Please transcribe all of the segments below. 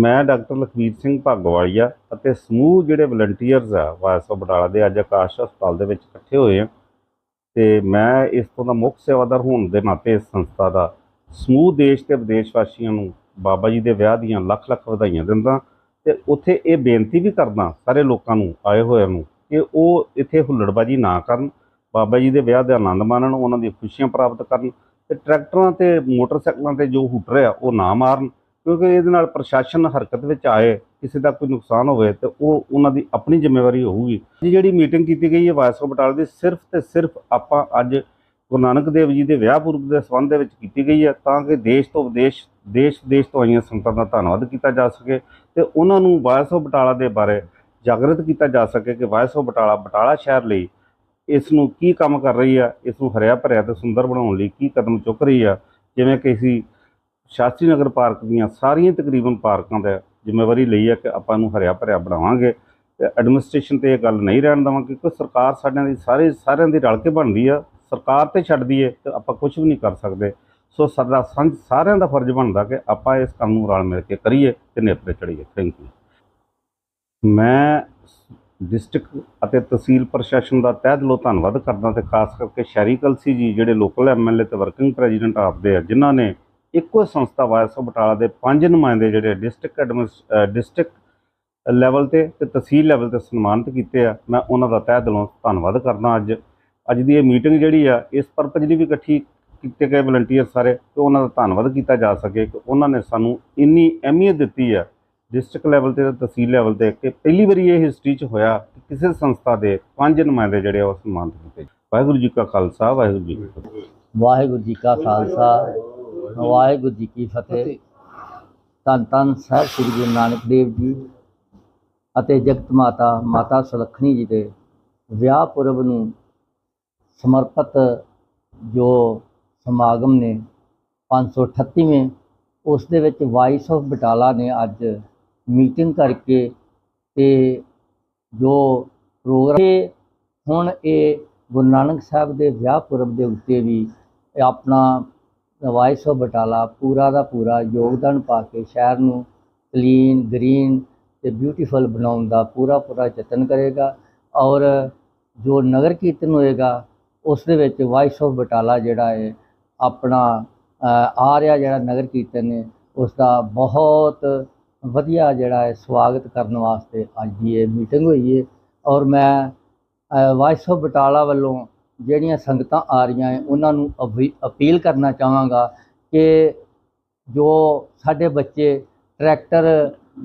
ਮੈਂ ਡਾਕਟਰ ਲਖਵੀਰ ਸਿੰਘ ਭਾਗਵਾਲੀਆ ਅਤੇ ਸਮੂਹ ਜਿਹੜੇ ਵਲੰਟੀਅਰਸ ਆ ਵਾਇਸ ਬਟਾਲਾ ਦੇ ਅੱਜ ਆਕਾਸ਼ ਹਸਪਤਾਲ ਦੇ ਵਿੱਚ ਇਕੱਠੇ ਹੋਏ ਆ। ਤੇ ਮੈਂ ਇਸ ਤੋਂ ਦਾ ਮੁੱਖ ਸੇਵਾਦਾਰ ਹੋਣ ਦੇ ਨਾਤੇ ਇਸ ਸੰਸਥਾ ਦਾ ਸਮੂਹ ਦੇਸ਼ ਤੇ ਵਿਦੇਸ਼ ਵਾਸੀਆਂ ਨੂੰ ਬਾਬਾ ਜੀ ਦੇ ਵਿਆਹ ਦੀਆਂ ਲੱਖ ਲੱਖ ਵਧਾਈਆਂ ਦਿੰਦਾ ਤੇ ਉੱਥੇ ਇਹ ਬੇਨਤੀ ਵੀ ਕਰਦਾ ਸਾਰੇ ਲੋਕਾਂ ਨੂੰ, ਆਏ ਹੋਏ ਨੂੰ ਕਿ ਉਹ ਇੱਥੇ ਹੁੱਲੜਬਾਜੀ ਨਾ ਕਰਨ, ਬਾਬਾ ਜੀ ਦੇ ਵਿਆਹ ਦਾ ਆਨੰਦ ਮਾਣਨ, ਉਹਨਾਂ ਦੀਆਂ ਖੁਸ਼ੀਆਂ ਪ੍ਰਾਪਤ ਕਰਨ ਤੇ ਟਰੈਕਟਰਾਂ ਤੇ ਮੋਟਰਸਾਈਕਲਾਂ ਤੇ ਜੋ ਹੂਟਰ ਆ ਉਹ ਨਾ ਮਾਰਨ ਕਿਉਂਕਿ ਇਹਦੇ ਨਾਲ ਪ੍ਰਸ਼ਾਸਨ ਹਰਕਤ ਵਿੱਚ ਆਏ, ਕਿਸੇ ਦਾ ਕੋਈ ਨੁਕਸਾਨ ਹੋਵੇ ਤੇ ਉਹ ਉਹਨਾਂ ਦੀ ਆਪਣੀ ਜ਼ਿੰਮੇਵਾਰੀ ਹੋਊਗੀ। ਇਹ ਜਿਹੜੀ ਮੀਟਿੰਗ ਕੀਤੀ ਗਈ ਹੈ ਵਾਇਸ ਆਫ ਬਟਾਲਾ ਦੀ, ਸਿਰਫ ਤੇ ਸਿਰਫ ਆਪਾਂ ਅੱਜ ਗੁਰੂ ਨਾਨਕ ਦੇਵ ਜੀ ਦੇ ਵਿਆਹ ਪੁਰਬ ਦੇ ਸੰਬੰਧ ਦੇ ਵਿੱਚ ਕੀਤੀ ਗਈ ਹੈ, ਤਾਂ ਕਿ ਦੇਸ਼ ਤੋਂ ਵਿਦੇਸ਼, ਦੇਸ਼ ਦੇਸ਼ ਤੋਂ ਆਈਆਂ ਸੰਗਤਾਂ ਦਾ ਧੰਨਵਾਦ ਕੀਤਾ ਜਾ ਸਕੇ ਤੇ ਉਹਨਾਂ ਨੂੰ ਵਾਇਸ ਬਟਾਲਾ ਦੇ ਬਾਰੇ ਜਾਗਰਤ ਕੀਤਾ ਜਾ ਸਕੇ ਕਿ ਵਾਇਸ ਆਫ ਬਟਾਲਾ ਬਟਾਲਾ ਸ਼ਹਿਰ ਲਈ ਇਸ ਨੂੰ ਕੀ ਕੰਮ ਕਰ ਰਹੀ ਆ ਇਸ ਨੂੰ ਹਰਿਆ ਭਰਿਆ ਤੇ ਸੁੰਦਰ ਬਣਾਉਣ ਲਈ ਕੀ ਕਦਮ ਚੁੱਕ ਰਹੀ ਆ ਜਿਵੇਂ ਕਿ ਅਸੀਂ ਸ਼ਾਸਤਰੀ ਨਗਰ ਪਾਰਕ ਦੀਆਂ ਸਾਰੀਆਂ ਤਕਰੀਬਨ ਪਾਰਕਾਂ ਦਾ ਜ਼ਿੰਮੇਵਾਰੀ ਲਈ ਹੈ ਕਿ ਆਪਾਂ ਨੂੰ ਹਰਿਆ ਭਰਿਆ ਬਣਾਵਾਂਗੇ। ਤੇ ਐਡਮਿਨਿਸਟ੍ਰੇਸ਼ਨ ਤੇ ਇਹ ਗੱਲ ਨਹੀਂ ਰਹਿਣ ਦੇਵਾਂਗੇ ਕਿਉਂਕਿ ਸਰਕਾਰ ਸਾਡਿਆਂ ਦੀ ਸਾਰੇ ਸਾਰਿਆਂ ਦੀ ਰਲ ਕੇ ਬਣਦੀ ਆ। ਸਰਕਾਰ ਤੇ ਛੱਡਦੀ ਏ ਤੇ ਆਪਾਂ ਕੁਝ ਵੀ ਨਹੀਂ ਕਰ ਸਕਦੇ। ਸੋ ਸਾਡਾ ਸੰਝ ਸਾਰਿਆਂ ਦਾ ਫਰਜ਼ ਬਣਦਾ ਕਿ ਆਪਾਂ ਇਸ ਕੰਮ ਨੂੰ ਰਲ ਮਿਲ ਕੇ ਕਰੀਏ ਤੇ ਨੇਪਰੇ ਚੜੀਏ ਥੈਂਕ ਯੂ ਮੈਂ ਡਿਸਟ੍ਰਿਕਟ ਅਤੇ ਤਹਿਸੀਲ ਪ੍ਰਸ਼ਾਸਨ ਦਾ ਤਹਿ ਦਿਲੋਂ ਧੰਨਵਾਦ ਕਰਦਾ ਤੇ ਖਾਸ ਕਰਕੇ ਸ਼ਹਿਰੀ ਕਲਸੀ ਜੀ, ਜਿਹੜੇ ਲੋਕਲ ਐਮਐਲਏ ਤੇ ਵਰਕਿੰਗ ਪ੍ਰੈਜ਼ੀਡੈਂਟ ਆਪਦੇ ਆ, ਜਿਨ੍ਹਾਂ ਨੇ ਇੱਕੋ ਸੰਸਥਾ ਵਾਇਸ ਆਫ ਬਟਾਲਾ ਦੇ ਪੰਜ ਨੁਮਾਇੰਦੇ ਜਿਹੜੇ ਡਿਸਟ੍ਰਿਕਟ ਐਡਮਿਨਿਸ ਡਿਸਟ੍ਰਿਕਟ ਲੈਵਲ ਤੇ ਤੇ ਤਹਿਸੀਲ ਲੈਵਲ ਤੇ ਸਨਮਾਨਿਤ ਕੀਤੇ ਆ। ਮੈਂ ਉਹਨਾਂ ਦਾ ਤਹਿ ਦਿਲੋਂ ਧੰਨਵਾਦ ਕਰਦਾ ਅੱਜ। ਅੱਜ ਦੀ ਇਹ ਮੀਟਿੰਗ ਜਿਹੜੀ ਆ, ਇਸ ਪਰਪਸ ਲਈ ਵੀ ਇਕੱਠੀ ਕੀਤੇ ਗਏ ਵਲੰਟੀਅਰ ਸਾਰੇ ਤੇ ਉਹਨਾਂ ਦਾ ਧੰਨਵਾਦ ਕੀਤਾ ਜਾ ਸਕੇ ਕਿ ਉਹਨਾਂ ਨੇ ਸਾਨੂੰ ਇੰਨੀ ਅਹਿਮੀਅਤ ਦਿੱਤੀ ਆ ਡਿਸਟ੍ਰਿਕਟ ਲੈਵਲ ਤੇ ਤੇ ਤਹਿਸੀਲ ਲੈਵਲ ਤੇ ਕਿ ਪਹਿਲੀ ਵਾਰੀ ਇਹ ਹਿਸਟਰੀ 'ਚ ਹੋਇਆ ਕਿ ਕਿਸੇ ਸੰਸਥਾ ਦੇ ਪੰਜ ਨੁਮਾਇੰਦੇ ਜਿਹੜੇ ਆ ਉਹ ਸਨਮਾਨਿਤ ਕੀਤੇ ਵਾਹਿਗੁਰੂ ਜੀ ਕਾ ਖਾਲਸਾ, ਵਾਹਿਗੁਰੂ ਜੀ ਵਾਹਿਗੁਰੂ ਜੀ ਕਾ ਖਾਲਸਾ ਵਾਹਿਗੁਰੂ ਜੀ ਕੀ ਫਤਿਹ। ਧੰਨ ਧੰਨ ਸਾਹਿਬ ਸ੍ਰੀ ਗੁਰੂ ਨਾਨਕ ਦੇਵ ਜੀ ਅਤੇ ਜਗਤ ਮਾਤਾ ਮਾਤਾ ਸੁਲੱਖਣੀ ਜੀ ਦੇ ਵਿਆਹ ਪੁਰਬ ਨੂੰ ਸਮਰਪਿਤ ਜੋ ਸਮਾਗਮ ਨੇ 538ਵੇਂ ਉਸ ਦੇ ਵਿੱਚ ਵਾਈਸ ਆਫ ਬਟਾਲਾ ਨੇ ਅੱਜ ਮੀਟਿੰਗ ਕਰਕੇ ਤੇ ਜੋ ਪ੍ਰੋਗਰਾਮ ਹੁਣ ਇਹ ਗੁਰੂ ਨਾਨਕ ਸਾਹਿਬ ਦੇ ਵਿਆਹ ਪੁਰਬ ਦੇ ਉੱਤੇ ਵੀ ਆਪਣਾ ਵਾਇਸ ਆਫ ਬਟਾਲਾ ਪੂਰਾ ਦਾ ਪੂਰਾ ਯੋਗਦਾਨ ਪਾ ਕੇ ਸ਼ਹਿਰ ਨੂੰ ਕਲੀਨ ਗ੍ਰੀਨ ਤੇ ਬਿਊਟੀਫੁਲ ਬਣਾਉਣ ਦਾ ਪੂਰਾ ਪੂਰਾ ਯਤਨ ਕਰੇਗਾ ਔਰ ਜੋ ਨਗਰ ਕੀਰਤਨ ਹੋਏਗਾ, ਉਸ ਦੇ ਵਿੱਚ ਵਾਇਸ ਆਫ ਬਟਾਲਾ ਜਿਹੜਾ ਹੈ, ਆਪਣਾ ਆ ਰਿਹਾ ਜਿਹੜਾ ਨਗਰ ਕੀਰਤਨ ਹੈ, ਉਸ ਦਾ ਬਹੁਤ ਵਧੀਆ ਜਿਹੜਾ ਹੈ, ਸਵਾਗਤ ਕਰਨ ਵਾਸਤੇ ਅੱਜ ਦੀ ਇਹ ਮੀਟਿੰਗ ਹੋਈ ਹੈ ਔਰ ਮੈਂ ਵਾਇਸ ਆਫ ਬਟਾਲਾ ਵੱਲੋਂ ਜਿਹੜੀਆਂ ਸੰਗਤਾਂ ਆ ਰਹੀਆਂ ਹੈ ਉਹਨਾਂ ਨੂੰ ਅਵੀ- ਅਪੀਲ ਕਰਨਾ ਚਾਹਾਂਗਾ ਕਿ ਜੋ ਸਾਡੇ ਬੱਚੇ ਟਰੈਕਟਰ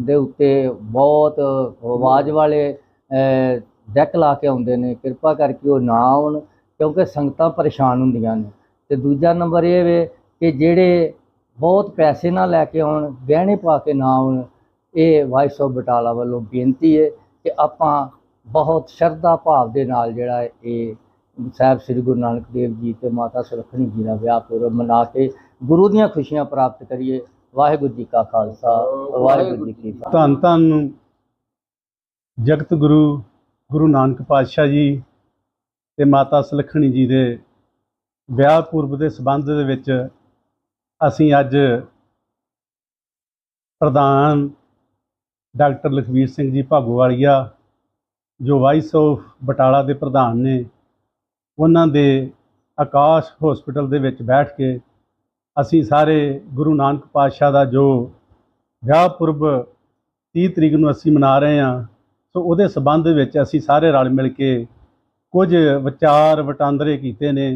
ਦੇ ਉੱਤੇ ਬਹੁਤ ਆਵਾਜ਼ ਵਾਲੇ ਅ, ਡੈਕ ਲਾ ਕੇ ਆਉਂਦੇ ਨੇ ਕਿਰਪਾ ਕਰਕੇ ਉਹ ਨਾ ਆਉਣ ਕਿਉਂਕਿ ਸੰਗਤਾਂ ਪਰੇਸ਼ਾਨ ਹੁੰਦੀਆਂ ਨੇ। ਤੇ ਦੂਜਾ ਨੰਬਰ ਇਹ ਵੇ ਕਿ ਜਿਹੜੇ ਬਹੁਤ ਪੈਸੇ ਨਾ ਲੈ ਕੇ ਆਉਣ ਗਹਿਣੇ ਪਾ ਕੇ ਨਾ ਆਉਣ ਇਹ ਵਾਇਸ ਆਫ ਬਟਾਲਾ ਵੱਲੋਂ ਬੇਨਤੀ ਹੈ ਕਿ ਆਪਾਂ ਬਹੁਤ ਸ਼ਰਧਾ ਭਾਵ ਦੇ ਨਾਲ ਜਿਹੜਾ ਹੈ ਇਹ ਸਾਹਿਬ ਸ੍ਰੀ ਗੁਰੂ ਨਾਨਕ ਦੇਵ ਜੀ ਤੇ ਮਾਤਾ ਸੁਲੱਖਣੀ ਜੀ ਦਾ ਵਿਆਹ ਪੁਰਬ ਮਨਾ ਕੇ ਗੁਰੂ ਦੀਆਂ ਖੁਸ਼ੀਆਂ ਪ੍ਰਾਪਤ ਕਰੀਏ। ਵਾਹਿਗੁਰੂ ਜੀ ਕਾ ਖਾਲਸਾ, ਵਾਹਿਗੁਰੂ ਜੀ ਕੀ ਫਤਿਹ। ਧੰਨ ਧੰਨ ਜਗਤ ਗੁਰੂ ਗੁਰੂ ਨਾਨਕ ਪਾਤਸ਼ਾਹ ਜੀ ਤੇ ਮਾਤਾ ਸੁਲੱਖਣੀ ਜੀ ਦੇ ਵਿਆਹ ਪੁਰਬ ਦੇ ਸਬੰਧ ਦੇ ਵਿੱਚ ਅਸੀਂ ਅੱਜ ਪ੍ਰਧਾਨ ਡਾਕਟਰ ਲਖਵੀਰ ਸਿੰਘ ਜੀ ਭਾਗੋਵਾਲੀਆ, ਜੋ ਵਾਈਸ ਆਫ ਬਟਾਲਾ ਦੇ ਪ੍ਰਧਾਨ ਨੇ ਉਹਨਾਂ ਦੇ ਆਕਾਸ਼ ਹਸਪੀਟਲ ਦੇ ਵਿੱਚ ਬੈਠ ਕੇ ਅਸੀਂ ਸਾਰੇ ਗੁਰੂ ਨਾਨਕ ਪਾਤਸ਼ਾਹ ਦਾ ਜੋ ਵਿਆਹ ਪੁਰਬ 30 ਤਰੀਕ ਨੂੰ ਅਸੀਂ ਮਨਾ ਰਹੇ ਹਾਂ, ਸੋ ਉਹਦੇ ਸਬੰਧ ਵਿੱਚ ਅਸੀਂ ਸਾਰੇ ਰਲ ਮਿਲ ਕੇ ਕੁਝ ਵਿਚਾਰ ਵਟਾਂਦਰੇ ਕੀਤੇ ਨੇ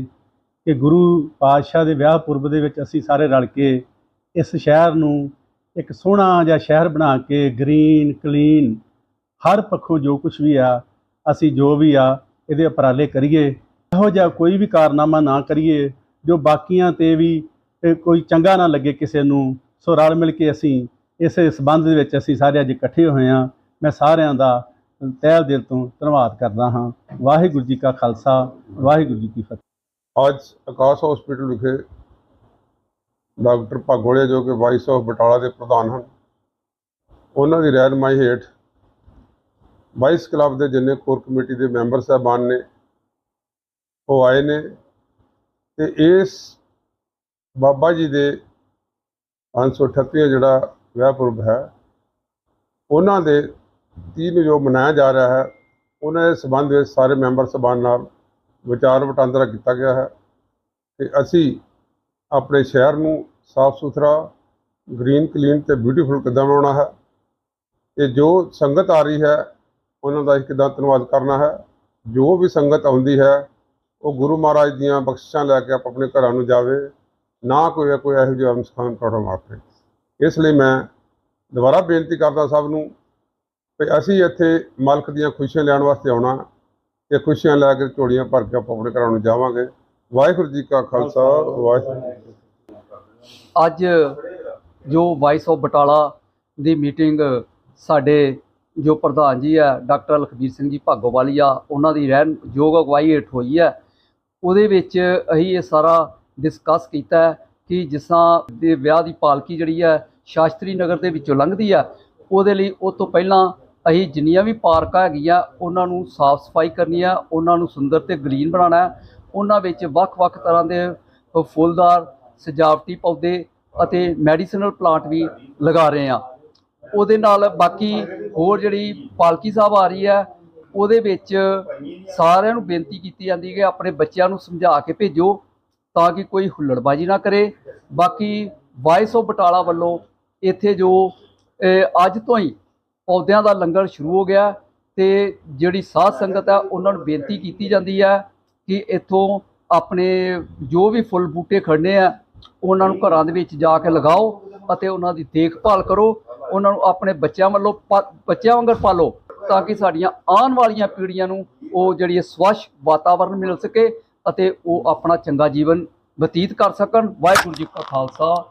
ਕਿ ਗੁਰੂ ਪਾਤਸ਼ਾਹ ਦੇ ਵਿਆਹ ਪੁਰਬ ਦੇ ਵਿੱਚ ਅਸੀਂ ਸਾਰੇ ਰਲ ਕੇ ਇਸ ਸ਼ਹਿਰ ਨੂੰ ਇੱਕ ਸੋਹਣਾ ਜਿਹਾ ਸ਼ਹਿਰ ਬਣਾ ਕੇ ਗ੍ਰੀਨ ਕਲੀਨ ਹਰ ਪੱਖੋਂ ਜੋ ਕੁਝ ਵੀ ਆ, ਅਸੀਂ ਜੋ ਵੀ ਆ, ਇਹਦੇ ਉਪਰਾਲੇ ਕਰੀਏ। ਇਹੋ ਜਿਹਾ ਕੋਈ ਵੀ ਕਾਰਨਾਮਾ ਨਾ ਕਰੀਏ ਜੋ ਬਾਕੀਆਂ ਤੇ ਵੀ ਕੋਈ ਚੰਗਾ ਨਾ ਲੱਗੇ ਕਿਸੇ ਨੂੰ, ਸੋ ਰਲ ਮਿਲ ਕੇ ਅਸੀਂ ਇਸੇ ਸਬੰਧ ਦੇ ਵਿੱਚ ਅਸੀਂ ਸਾਰੇ ਅੱਜ ਇਕੱਠੇ ਹੋਏ ਹਾਂ। ਮੈਂ ਸਾਰਿਆਂ ਦਾ ਤਹਿ ਦਿਲ ਤੋਂ ਧੰਨਵਾਦ ਕਰਦਾ ਹਾਂ। ਵਾਹਿਗੁਰੂ ਜੀ ਕਾ ਖਾਲਸਾ, ਵਾਹਿਗੁਰੂ ਜੀ ਕੀ ਫਤਿਹ। ਅੱਜ ਆਕਾਸ਼ ਹਸਪੀਟਲ ਵਿਖੇ ਡਾਕਟਰ ਭਾਗੋਲੇ ਜੋ ਕਿ ਵਾਈਸ ਆਫ ਬਟਾਲਾ ਦੇ ਪ੍ਰਧਾਨ ਹਨ, ਉਹਨਾਂ ਦੀ ਰਹਿਨਮਾਈ ਹੇਠ ਵਾਈਸ ਕਲੱਬ ਦੇ ਜਿੰਨੇ ਕੋਰ ਕਮੇਟੀ ਦੇ ਮੈਂਬਰ ਸਾਹਿਬਾਨ ਨੇ ਉਹ ਆਏ ਨੇ ਤੇ ਇਸ ਬਾਬਾ ਜੀ ਦੇ 538 ਜਿਹੜਾ ਵਿਆਹ ਪੁਰਬ ਹੈ, ਉਹਨਾਂ ਦੇ ਤੀਹ ਨੂੰ ਜੋ ਮਨਾਇਆ ਜਾ ਰਿਹਾ ਹੈ, ਉਹਨਾਂ ਦੇ ਸੰਬੰਧ ਵਿੱਚ ਸਾਰੇ ਮੈਂਬਰ ਸਭਾਨ ਨਾਲ ਵਿਚਾਰ ਵਟਾਂਦਰਾ ਕੀਤਾ ਗਿਆ ਹੈ ਕਿ ਅਸੀਂ ਆਪਣੇ ਸ਼ਹਿਰ ਨੂੰ ਸਾਫ਼ ਸੁਥਰਾ, ਗ੍ਰੀਨ, ਕਲੀਨ ਤੇ ਬਿਊਟੀਫੁਲ ਕਿੱਦਾਂ ਬਣਾਉਣਾ ਹੈ, ਤੇ ਜੋ ਸੰਗਤ ਆ ਰਹੀ ਹੈ, ਉਹਨਾਂ ਦਾ ਅਸੀਂ ਕਿੱਦਾਂ ਧੰਨਵਾਦ ਕਰਨਾ ਹੈ, ਜੋ ਵੀ ਸੰਗਤ ਆਉਂਦੀ ਹੈ ਉਹ ਗੁਰੂ ਮਹਾਰਾਜ ਦੀਆਂ ਬਖਸ਼ਿਸ਼ਾਂ ਲੈ ਕੇ ਆਪ ਆਪਣੇ ਘਰਾਂ ਨੂੰ ਜਾਵੇ, ਨਾ ਕੋਈ ਕੋਈ ਇਹੋ ਜਿਹਾ ਅਨਸਖਾਨ ਤੁਹਾਡਾ ਮਾਪੇ ਇਸ ਲਈ ਮੈਂ ਦੁਬਾਰਾ ਬੇਨਤੀ ਕਰਦਾ ਸਭ ਨੂੰ ਕਿ ਅਸੀਂ ਇੱਥੇ ਮਾਲਕ ਦੀਆਂ ਖੁਸ਼ੀਆਂ ਲੈਣ ਵਾਸਤੇ ਆਉਣਾ, ਤੇ ਖੁਸ਼ੀਆਂ ਲੈ ਕੇ ਝੋਲੀਆਂ ਭਰ ਕੇ ਆਪਾਂ ਆਪਣੇ ਘਰਾਂ ਨੂੰ ਜਾਵਾਂਗੇ। ਵਾਹਿਗੁਰੂ ਜੀ ਕਾ ਖਾਲਸਾ, ਵਾਹਿਗੁਰੂ ਜੀ ਅੱਜ ਜੋ ਵਾਇਸ ਆਫ ਬਟਾਲਾ ਦੀ ਮੀਟਿੰਗ ਸਾਡੇ ਜੋ ਪ੍ਰਧਾਨ ਜੀ ਹੈ ਡਾਕਟਰ ਲਖਬੀਰ ਸਿੰਘ ਜੀ ਭਾਗੋਵਾਲੀਆ, ਉਹਨਾਂ ਦੀ ਰਹਿਣ ਯੋਗ ਅਗਵਾਈ ਹੇਠ ਹੋਈ ਹੈ। ਉਹਦੇ ਵਿੱਚ ਅਸੀਂ ਇਹ ਸਾਰਾ ਡਿਸਕਸ ਕੀਤਾ ਕਿ ਜਿਸ ਦੇ ਵਿਆਹ ਦੀ ਪਾਲਕੀ ਜਿਹੜੀ ਹੈ ਸ਼ਾਸਤਰੀ ਨਗਰ ਦੇ ਵਿੱਚੋਂ ਲੰਘਦੀ ਹੈ, ਉਹਦੇ ਲਈ ਉਹ ਤੋਂ ਪਹਿਲਾਂ ਅਸੀਂ ਜਿੰਨੀਆਂ ਵੀ ਪਾਰਕਾਂ ਹੈਗੀਆਂ, ਉਹਨਾਂ ਨੂੰ ਸਾਫ਼ ਸਫ਼ਾਈ ਕਰਨੀ ਆ ਉਹਨਾਂ ਨੂੰ ਸੁੰਦਰ ਤੇ ਗ੍ਰੀਨ ਬਣਾਉਣਾ ਉਹਨਾਂ ਵਿੱਚ ਵੱਖ-ਵੱਖ ਤਰ੍ਹਾਂ ਦੇ ਫੁੱਲਦਾਰ, ਸਜਾਵਟੀ ਪੌਦੇ ਅਤੇ ਮੈਡੀਸਨਲ ਪਲਾਂਟ ਵੀ ਲਗਾ ਰਹੇ ਆ ਉਹਦੇ ਨਾਲ ਬਾਕੀ ਹੋਰ ਜਿਹੜੀ ਪਾਲਕੀ ਸਾਹਿਬ ਆ ਰਹੀ ਹੈ ਉਹਦੇ ਵਿੱਚ ਸਾਰਿਆਂ ਨੂੰ ਬੇਨਤੀ ਕੀਤੀ ਜਾਂਦੀ ਕਿ ਆਪਣੇ ਬੱਚਿਆਂ ਨੂੰ ਸਮਝਾ ਕੇ ਭੇਜੋ ਤਾਂ ਕਿ ਕੋਈ ਹੁੱਲੜਬਾਜੀ ਨਾ ਕਰੇ। ਬਾਕੀ ਵਾਇਸ ਆਫ ਬਟਾਲਾ ਵੱਲੋਂ ਇੱਥੇ ਜੋ ਅੱਜ ਤੋਂ ਹੀ ਪੌਦਿਆਂ ਦਾ ਲੰਗਰ ਸ਼ੁਰੂ ਹੋ ਗਿਆ ਤੇ ਜਿਹੜੀ ਸਾਧ ਸੰਗਤ ਹੈ ਉਹਨਾਂ ਨੂੰ ਬੇਨਤੀ ਕੀਤੀ ਜਾਂਦੀ ਹੈ ਕਿ ਇੱਥੋਂ ਆਪਣੇ ਜੋ ਵੀ ਫੁੱਲ ਬੂਟੇ ਖੜਨੇ ਆ, ਉਹਨਾਂ ਨੂੰ ਘਰਾਂ ਦੇ ਵਿੱਚ ਜਾ ਕੇ ਲਗਾਓ ਅਤੇ ਉਹਨਾਂ ਦੀ ਦੇਖਭਾਲ ਕਰੋ। ਉਹਨਾਂ ਨੂੰ ਆਪਣੇ ਬੱਚਿਆਂ ਵੱਲੋਂ ਪਾ- ਬੱਚਿਆਂ ਵਾਂਗਰ ਪਾਲੋ। ਤਾਂ ਕਿ ਸਾਡੀਆਂ ਆਉਣ ਵਾਲੀਆਂ ਪੀੜ੍ਹੀਆਂ ਨੂੰ ਉਹ ਜਿਹੜੀ ਹੈ ਸਵੱਛ ਵਾਤਾਵਰਣ ਮਿਲ ਸਕੇ ਅਤੇ ਉਹ ਆਪਣਾ ਚੰਗਾ ਜੀਵਨ ਬਤੀਤ ਕਰ ਸਕਣ। ਵਾਹਿਗੁਰੂ ਜੀ ਕਾ ਖਾਲਸਾ।